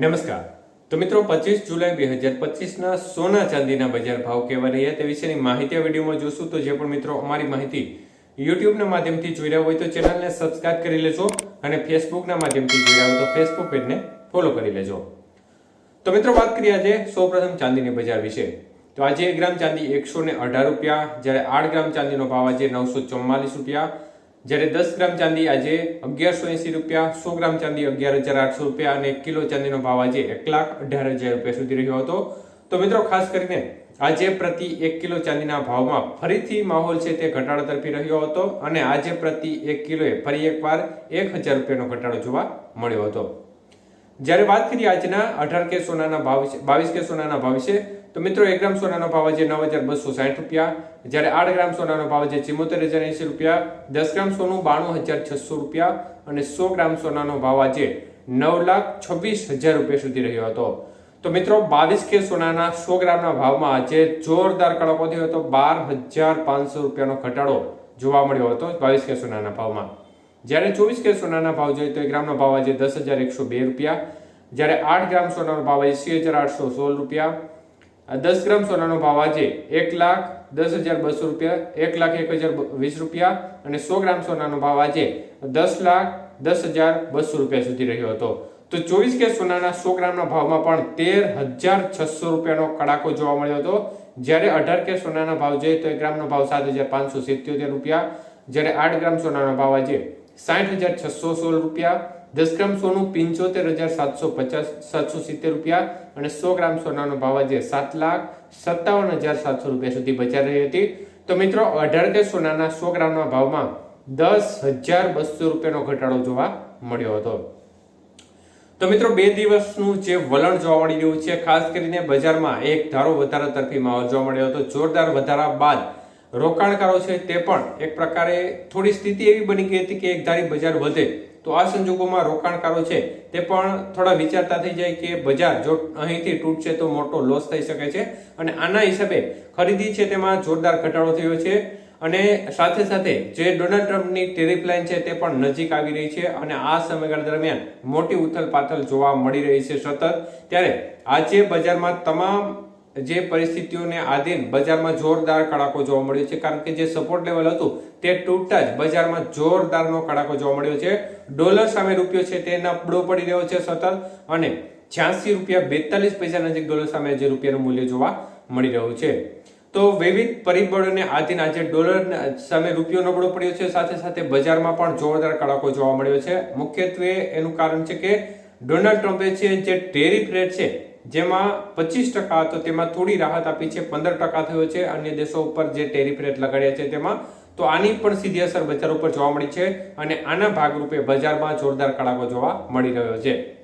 નમસ્કાર. તો મિત્રો, પચીસ જુલાઈ બે હજાર પચીસના સોના ચાંદીના બજાર ભાવ કેવા રહ્યા તે વિશેની માહિતી આ વિડીયોમાં જોશું. તો જે પણ મિત્રો અમારી માહિતી યુટ્યુબના માધ્યમથી જોઈ રહ્યા હોય તો ચેનલને સબસ્ક્રાઇબ કરી લેજો અને ફેસબુકના માધ્યમથી જોઈ રહ્યા હોય તો ફેસબુક પેજને ફોલો કરી લેજો. તો મિત્રો, વાત કરીએ આજે સૌપ્રથમ ચાંદીની બજાર વિશે. તો આજે એક ગ્રામ ચાંદી એકસો ને અઢાર રૂપિયા, જ્યારે આઠ ગ્રામ ચાંદીનો ભાવ આજે નવસો રૂપિયા જ્યારે દસ ગ્રામ ચાંદી આજે અગિયારસો એસી રૂપિયા, સો ગ્રામ ચાંદી અગિયાર હજાર આઠસો રૂપિયા અને કિલો ચાંદીનો ભાવ આજે એક લાખ અઢાર હજાર રૂપિયા સુધી રહ્યો હતો. તો મિત્રો, ખાસ કરીને આજે પ્રતિ એક કિલો ચાંદીના ભાવમાં ફરીથી માહોલ છે તે ઘટાડો તરફી રહ્યો હતો અને આજે પ્રતિ એક કિલોએ ફરી એકવાર એક હજાર રૂપિયાનો ઘટાડો જોવા મળ્યો હતો. જ્યારે વાત કરીએ આજના અઢાર કે સોનાના ભાવ બાવીસ કે સોનાના ભાવ વિશે તો મિત્રો, એક ગ્રામ સોનાનો ભાવ છે નવ હજાર બસો સાઠ રૂપિયા. જ્યારે આઠ ગ્રામ સોનાનો ભાવ છે ચિમોતેર હજાર એંસી રૂપિયા. દસ ગ્રામ સોનું બાણું હજાર છસો રૂપિયા અને સો ગ્રામ સોનાનો ભાવ આજે નવ લાખ છવ્વીસ હજાર રૂપિયા સુધી રહ્યો હતો. તો મિત્રો, બાવીસ કે સોનાના સો ગ્રામના ભાવમાં આજે જોરદાર કડકો થયો હતો. બાર હજાર પાંચસો રૂપિયાનો ઘટાડો જોવા મળ્યો હતો બાવીસ કે સોનાના ભાવમાં. જ્યારે ચોવીસ કે સોનાના ભાવ જોઈએ તો એક ગ્રામનો ભાવ આજે દસ હજાર એકસો બે રૂપિયા. જ્યારે આઠ ગ્રામ સોનાનો ભાવ એસી હજાર આઠસો સોળ રૂપિયા. દસ ગ્રામ સોનાનો ભાવ આજે એક લાખ દસ હજાર બસો રૂપિયા, એક લાખ એક હજાર વીસ રૂપિયા અને સો ગ્રામ સોનાનો ભાવ આજે દસ લાખ દસ હજાર બસો રૂપિયા સુધી રહ્યો હતો. તો ચોવીસ કે સોનાના સો ગ્રામના ભાવમાં પણ તેર હજાર છસો રૂપિયાનો કડાકો જોવા મળ્યો હતો. જ્યારે અઢાર કે સોનાના ભાવ જોઈએ તો એક ગ્રામનો ભાવ સાત હજાર પાંચસો સિત્યોતેર રૂપિયા. જ્યારે આઠ ગ્રામ સોનાનો ભાવ આજે સાઠ હજાર છસો સોળ રૂપિયા. દસ ગ્રામ સોનું પંચોતેર હજાર સાતસો પચાસ, સાતસો સિત્તેર રૂપિયા અને સો ગ્રામ સોનાનો ભાવ આજે સાત લાખ સત્તાવન હજાર સાતસો રૂપિયા સુધી બજાર રહી હતી. તો મિત્રો, અઢાર કે સોનાના સો ગ્રામના ભાવમાં દસ હજાર બસો રૂપિયાનો ઘટાડો જોવા મળ્યો હતો. તો મિત્રો, બે દિવસનું જે વલણ જોવા મળી રહ્યું છે, ખાસ કરીને બજારમાં એક ધારો વધારા તરફી માહોલ જોવા મળ્યો હતો. જોરદાર વધારા બાદ રોકાણકારો છે તે પણ એક પ્રકારે થોડી સ્થિતિ એવી બની ગઈ હતી કે એક ધારી બજાર વધે તો આ સંજોગોમાં રોકાણકારો છે તે પણ થોડા વિચારતા થઈ જાય કે બજાર જો અહીંથી તૂટશે તો મોટો લોસ થઈ શકે છે. અને આના હિસાબે ખરીદી છે તેમાં જોરદાર ઘટાડો થયો છે. અને સાથે સાથે જે ડોનાલ્ડ ટ્રમ્પની ટેરિફ લાઇન છે તે પણ નજીક આવી રહી છે અને આ સમયગાળા દરમિયાન મોટી ઉથલ પાથલ જોવા મળી રહી છે સતત. ત્યારે આજે બજારમાં તમામ જે પરિસ્થિતિઓને આધીન બજારમાં જોરદાર કડાકો જોવા મળ્યો છે. કારણ કે જે સપોર્ટ લેવલ હતું, તે તૂટતા જ બજારમાં જોરદારનો કડાકો જોવા મળ્યો છે. ડોલર સામે રૂપિયો છે, તે નબળો પડી રહ્યો છે સતત. અને છ્યાસી રૂપિયા બેતાલીસ પૈસા નજીક ડોલર સામે જે રૂપિયાનું મૂલ્ય જોવા મળી રહ્યું છે. તો વિવિધ પરિબળોને આધીન આજે ડોલર સામે રૂપિયો નબળો પડ્યો છે. સાથે સાથે બજારમાં પણ જોરદાર કડાકો જોવા મળ્યો છે. મુખ્યત્વે એનું કારણ છે કે ડોનાલ્ડ ટ્રમ્પે છે જે ટેરિફ રેટ છે જેમાં પચીસ ટકા હતો તેમાં થોડી રાહત આપી છે, પંદર ટકા થયો છે, અન્ય દેશો ઉપર જે ટેરિફ રેટ લગાડ્યા છે તેમાં, તો આની પણ સીધી અસર બજાર ઉપર જોવા મળી છે અને આના ભાગરૂપે બજારમાં જોરદાર કડાકો જોવા મળી રહ્યો છે.